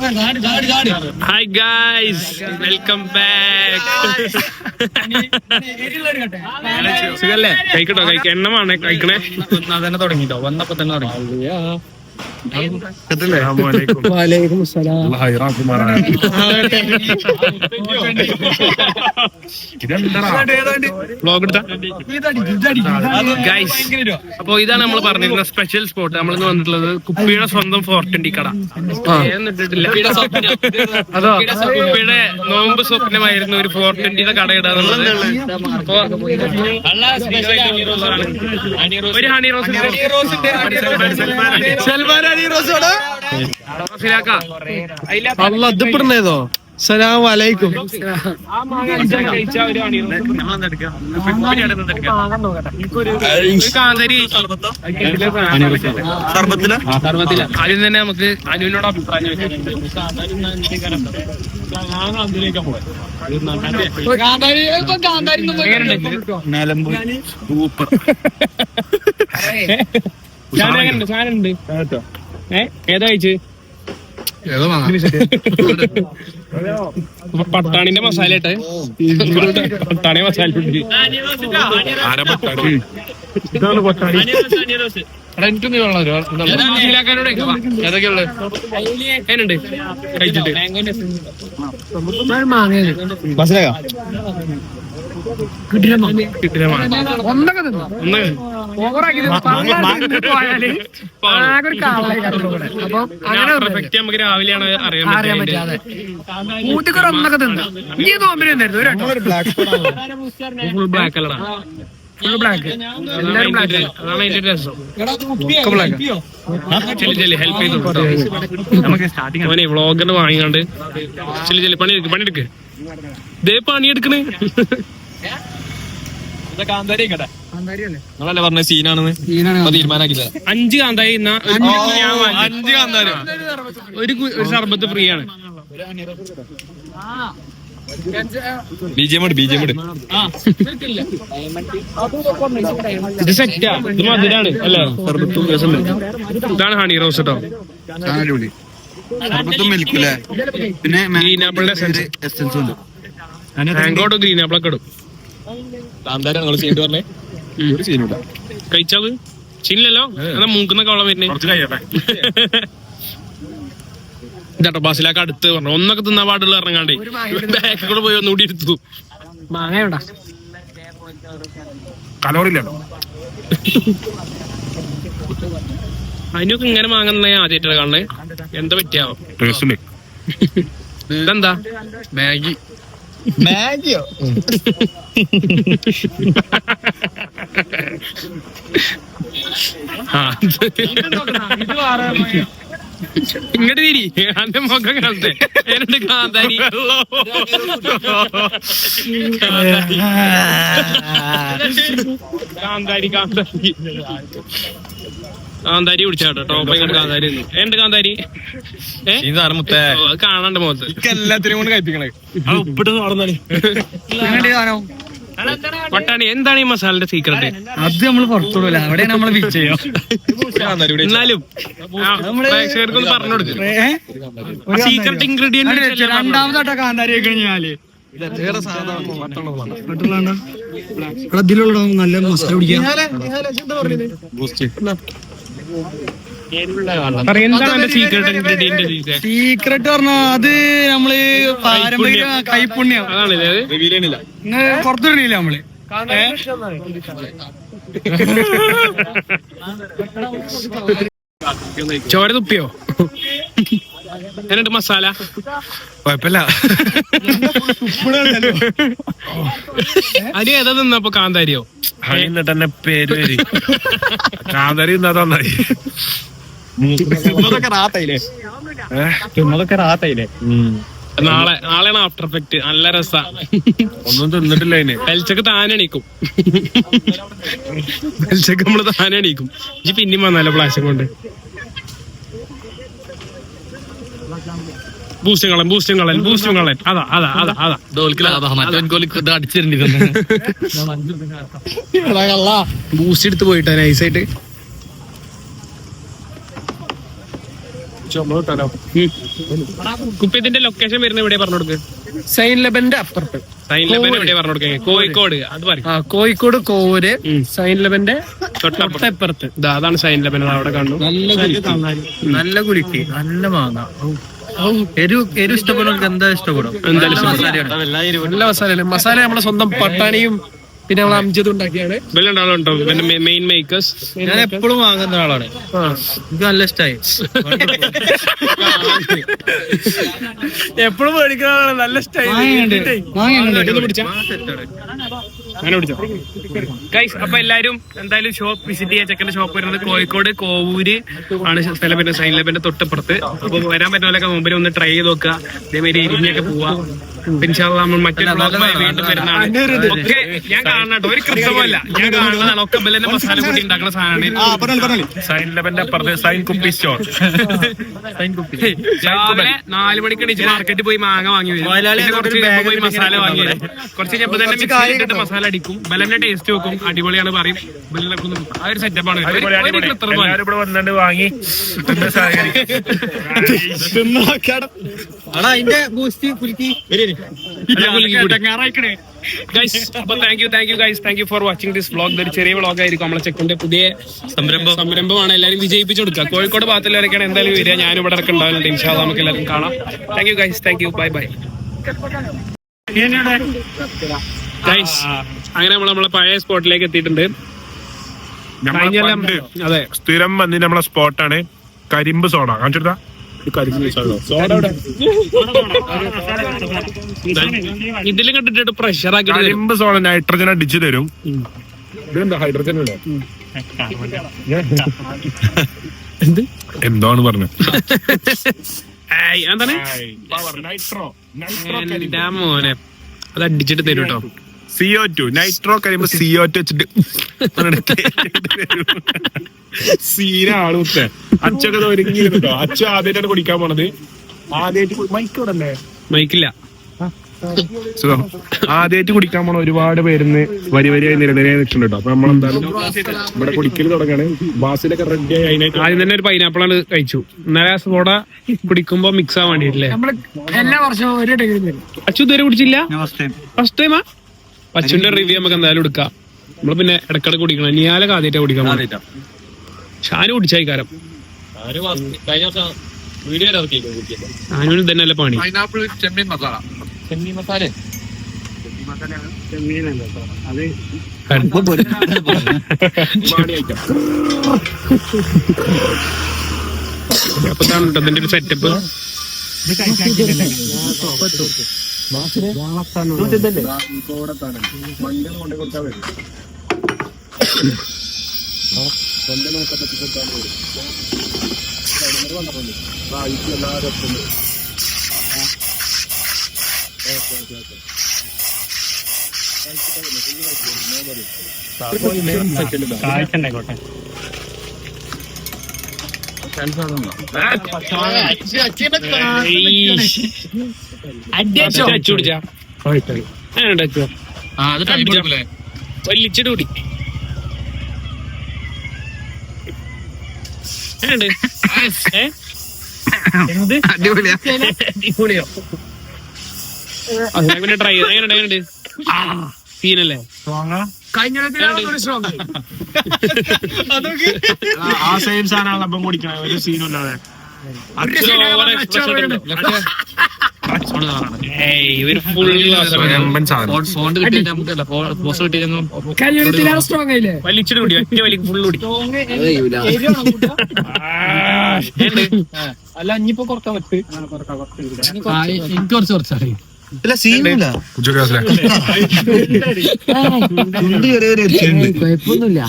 Hi guys welcome back സുഖല്ലേ? കഴിക്കട്ടോ കഴിക്ക. എണ്ണമാണ് കഴിക്കണേ? തന്നെ തുടങ്ങിട്ടോ. വന്നപ്പോ തന്നെ തുടങ്ങി. എടുത്ത? ഗൈസ് അപ്പൊ ഇതാണ് നമ്മൾ പറഞ്ഞിരുന്ന സ്പെഷ്യൽ സ്പോട്ട് നമ്മൾ ഇന്ന് വന്നിട്ടുള്ളത് കുപ്പിയുടെ സ്വന്തം ഫോർട്ടന്റി കട. പേരൊന്നും ഇട്ടിട്ടില്ല അതോ. കുപ്പിയുടെ നോമ്പ് സ്വപ്നമായിരുന്ന ഒരു ഫോർട്ടന്റിയുടെ കട ഇടാന്നുള്ളത് അപ്പൊ ഒരു ഹണി റോസ് സൽമാൻ. അല്ല അതിപ്പെടുന്നേതോ സലാം വലൈക്കും ആദ്യം തന്നെ നമുക്ക് അനുവിനോട് അഭിപ്രായം സാധനമുണ്ട് ഏതാ പട്ടാണിന്റെ മസാല ഇട്ട്. പട്ടാണി മസാല ഉണ്ട് ശീലാക്കാനോട് ഏതൊക്കെയുള്ളത് നമുക്ക് രാവിലെയാണ് വാങ്ങിക്കാണ്ട് ചെല്ലി ചെല്ലി പണിയെടുക്ക് പണിയെടുക്ക് ഇതേ പണിയെടുക്കണ് നിങ്ങളല്ലേ പറഞ്ഞ സീനാണെന്ന് തീരുമാനാക്കില്ല അഞ്ച് കാന്തായി ഇന്ന ഞാൻ അഞ്ച് കാന്താരി. ഒരു ഒരു സർബത്ത് ഫ്രീ ആണ്. B J M B J M ഇത് സെറ്റാ ഇത് മധുരാണ് അല്ലേ? ഇതാണ് ഹണി റോസ് കേട്ടോ മിൽക്കില്ലേ പിന്നെ ഗ്രീൻ ആപ്പിളിന്റെ എസൻസ് ഉണ്ട്. ഗ്രീൻ ആപ്പിളൊക്കെ ഇടും. നിങ്ങൾ സീൻ പറഞ്ഞേ ഒരു സീനില്ല കഴിച്ചത് ചില്ലല്ലോ? എന്നാ മൂക്കുന്നൊക്കെ വെള്ളം വരുന്നേ. ഇതാട്ടോ ബസ്സിലൊക്കെ അടുത്ത് പറഞ്ഞു ഒന്നൊക്കെ തിന്നാ പാടുള്ള ഇറങ്ങാണ്ടേ ബാക്കിൽ കൂടെ പോയി ഒന്നുകൂടി എടുത്തു മാങ്ങയുണ്ടാ അതിനൊക്കെ ഇങ്ങനെ വാങ്ങുന്ന ആദ്യമായിട്ടാണ് കാണണേ. എന്താ പറ്റിയാവും ഇതെന്താ? മാഗി. മാഗിയോ ഇങ്ങോട്ട് തിരി. അന്റെ മുഖം കാണട്ടെ എന്നിട്ട് കാന്താരി. കാന്താരി കാന്താരി. കാന്താരി കുടിച്ചാട്ടോ. ടോപ്പ് ഇങ്ങോട്ട് കാന്താരി എന്ത് കാന്താരി? കാണാണ്ട് മുഖത്ത്. എല്ലാത്തിനും കൊണ്ട് കഴിപ്പിക്കണേ. ഉപ്പിട്ട് നടന്നാണ് പട്ടാണി എന്താണ് ഈ മസാലയുടെ സീക്രട്ട് അത് നമ്മൾ പുറത്തുവിടില്ല അവിടെ നമ്മൾ ബീച്ച് ചെയ്യാം. എന്നാലും പറഞ്ഞുകൊടുക്കും പറഞ്ഞു കൊടുക്കും. സീക്രട്ട് ഇൻഗ്രീഡിയന്റ് രണ്ടാമതായിട്ട് കാന്താരി കഴിഞ്ഞാൽ ഇതിലുള്ള നല്ല മസാല പിടിക്കാം സീക്രട്ട് പറഞ്ഞ അത് നമ്മൾ പാരമ്പര്യ കൈപ്പുണ്യം. ഇങ്ങനെ പുറത്തുവിടില്ല നമ്മൾ? ചോര തുപ്പിയോ? എന്നിട്ട് മസാല? കൊഴപ്പല്ല അരി ഏതാ തിന്നപ്പോ കാന്താരിയോ? എന്നിട്ട് എന്നെ പേര് വരി. കാന്താരി തന്നായി റാത്തായില്ലേ? തിന്നതൊക്കെ റാത്തായില്ലേ? നാളെ നാളെയാണ് ആഫ്റ്റർ എഫക്ട് നല്ല രസ. ഒന്നും തിന്നിട്ടില്ല അതിന് പെൽച്ചക്ക് താനെ എണീക്കും. പെൽച്ചക്ക് നമ്മൾ താനെ എണീക്കും. ഇജ്ജ് പിന്നെയും വന്നാലോ പ്ലാശം കൊണ്ട്. ബൂസ്റ്റും കളൻ ബൂസ്റ്റും കളൻ ബൂസ്റ്റും കളൻ അതാ. അതാ അതാ. അതാ ബൂസ്റ്റ് എടുത്ത് പോയിട്ടാ നൈസായിട്ട് കുപ്പി ഇതിന്റെ ലൊക്കേഷൻ വരുന്ന ഇവിടെ പറഞ്ഞു കൊടുക്ക്? സൈൻ ലെബന്റെ അപ്പുറത്ത്. സൈൻ ലെബൻ എവിടെ പറഞ്ഞു കൊടുക്കേ കോഴിക്കോട് അത് പറയും. ആ കോഴിക്കോട് കോവൂര് സൈൻ ലെബന്റെ തൊട്ടപ്പുറത്ത്. ഇതാ അതാണ് സൈൻ ലെബൻ അത് അവിടെ കണ്ടു നല്ല കുലുക്കി നല്ല മാങ്ങ. എരു എരു ഇഷ്ടപ്പെടുന്നവർക്ക് എന്താ ഇഷ്ടപ്പെടും? എന്തായാലും നല്ല മസാല മസാല നമ്മളെ സ്വന്തം പട്ടാണിയും പിന്നെ നമ്മൾ അംജിത് ഉണ്ടാക്കിയാണ്. ഇവരുണ്ടാവുണ്ടോ പിന്നെ മെയിൻ മേക്കേഴ്സ് ഞാൻ എപ്പോഴും വാങ്ങുന്ന ആളാണ്. എനിക്ക് നല്ല ഇഷ്ടമായി എപ്പോഴും മേടിക്കുന്ന ആളാണ്. നല്ല സ്റ്റൈൽ അങ്ങനെ പിടിച്ചോ? ഗൈസ് അപ്പൊ എല്ലാരും എന്തായാലും ഷോപ്പ് വിസിറ്റ് ചെയ്യാൻ ചെക്കന്റെ ഷോപ്പ് വരുന്നത് കോഴിക്കോട് കോവൂര് ആണ് സ്ഥലം പിന്നെ സൈൻ ലെബന്റെ തൊട്ടപ്പുറത്ത്. അപ്പൊ വരാൻ പറ്റുന്നവരൊക്കെ മുമ്പിൽ ഒന്ന് ട്രൈ ചെയ്ത് നോക്കുക. അതേമാതിരി ഇരിഞ്ഞൊക്കെ പോവാ. അള്ളാ നമ്മൾ മറ്റൊരു vlog-മായി വീണ്ടും വരുന്നതാണ്. ഒക്കെ ഞാൻ കാണട്ടോ ഒരു കൃത്യമല്ല ഞാൻ കാണുന്നതാണ് ഒക്കെ ബലന്റെ മസാല കൂട്ടി ഉണ്ടാക്കുന്ന സാധനമാണ് സൈൻ ലെവന്റെ അപ്പുറത്ത് സൈൻ കുപ്പി സ്റ്റോർ. രാവിലെ നാല് മണിക്ക് എണീച്ച് മാർക്കറ്റിൽ പോയി മാങ്ങ വാങ്ങി വരും. പിന്നെ കുറച്ച് അതുകൊണ്ട് പോയി മസാല വാങ്ങി വരും. കുറച്ച് കഴിഞ്ഞപ്പോ തന്നെ മിക്സിയിൽ ഇട്ടിട്ട് മസാല അടിക്കും. ബലന്റെ ടേസ്റ്റ് നോക്കും. അടിപൊളിയാണ് പറയും. ബലനൊക്കെ ഒന്ന് ആ ഒരു സെറ്റപ്പാണ് ഇവിടെ. വന്നിട്ട് വാങ്ങി. ആടാ അതിന്റെ ബൂസ്റ്റ് കുലുക്കി ഗൈസ് അപ്പൊ thank you thank you guys thank you for watching this vlog ഇതൊരു ചെറിയ വ്ളോഗ് ആയിരിക്കും. നമ്മളെ ചെക്കന്റെ പുതിയ സംരംഭം. സംരംഭമാണ്. എല്ലാവരും വിജയിപ്പിച്ചു കൊടുക്കുക. കോഴിക്കോട് ഭാഗത്തുള്ളവരൊക്കെയാണ് എന്തായാലും വരിക. ഞാനും ഇവിടെ ഇടയ്ക്ക് ഉണ്ടാവുന്നുണ്ട് ഇൻഷാ നമുക്ക് എല്ലാവർക്കും കാണാം. Thank you guys thank you bye bye guys അങ്ങനെ നമ്മൾ നമ്മളെ പഴയ സ്പോട്ടിലേക്ക് എത്തിയിട്ടുണ്ട്. അതെ. സ്ഥിരം വന്നിട്ട് നമ്മളെ സ്പോട്ടാണ് കരിമ്പ് സോഡ. കാണിച്ചെടുത്താ? ഇതിലും കണ്ടിട്ട് പ്രഷർ ആക്കി കരിമ്പ് സോഡ നൈട്രജൻ അടിച്ചു തരും. ഇതെന്താ? ഹൈഡ്രജൻ അല്ലേ? എന്താണ് പറഞ്ഞത്? എന്താണ് മോനെ. അത് അടിച്ചിട്ട് തരും കേട്ടോ സിഒ ടു നൈട്രോ കഴിയുമ്പോ സിഒ ടു വെച്ചിട്ട് സീന ആൾ കുത്തേ അച്ഛനത് ഒരുങ്ങിയിരുന്നോ അച്ഛൻ ആദ്യമായിട്ടാണ് കുടിക്കാൻ പോണത്. ആദ്യമായിട്ട് മൈക്കോടല്ലേ മൈക്കില്ല സുഖം. ആദ്യമായിട്ട് കുടിക്കാൻ പോണ ഒരുപാട് പേരുന്ന് വരി വരിയായി നിരനിരയായി നിൽക്കുന്നുണ്ട്. അപ്പൊ നമ്മളെന്തായാലും ഇവിടെ കുടിക്കൽ തുടങ്ങാണ്. ബാസിലൊക്കെ റെഡി ആയി അതിനായിട്ട് ആദ്യം തന്നെ ഒരു പൈനാപ്പിൾ ആണ് കഴിച്ചു. ഇന്നലെ സോഡ കുടിക്കുമ്പോ മിക്സ് ആവാൻ വേണ്ടിട്ടില്ലേ അച്ഛൻ എല്ലാ വർഷവും ഒരു അച്ചു ഇതുവരെ കുടിച്ചില്ല? ഫസ്റ്റ് ടൈം ഫസ്റ്റ് ടൈമാ അച്ചുന്റെ റിവ്യൂ നമുക്ക് എന്തായാലും എടുക്കാം. നമ്മൾ പിന്നെ ഇടക്കിടക്ക് കുടിക്കണം. നിയാലൊക്കെ ആദ്യമായിട്ട് കുടിക്കാൻ പോകുന്നത്. ഷാനു കുടിച്ചായി കാരം ഷാനുവിന് അല്ല പണി? പൈനാപ്പിൾ ചെമ്മീൻ മസാല. കേട്ടോ. ഇതിന്റെ ഒരു സെറ്റപ്പ് അച്ചു കുടിച്ചാ അങ്ങനെ അച്ചു അത് ടൈം എടുക്കൂലേ വലിച്ചിട്ട് കുടി എങ്ങനെയുണ്ട്? ഏ? എന്ത്? അടിപൊളിയാ. അടിപൊളിയോ? ട്രൈ ചെയ്ത്. എങ്ങനെയുണ്ട്? എങ്ങനെയുണ്ട്? സീനല്ലേ? ആ സെയിം സാധനമാണ് അപ്പം കുടിക്കണം ഒരു സീനും ഇല്ലാതെ. വലിച്ചിട്ട് കുടി ഒറ്റ വലി ഫുൾ കുടി. അല്ല ഇനിയിപ്പോ കുറയ്ക്കാൻ പറ്റും. എനിക്ക് കുറച്ച് കുറച്ചായി ഇല്ല. സീനില്ല ചുണ്ട് ചെറിയൊരു കുഴപ്പമൊന്നുമില്ല.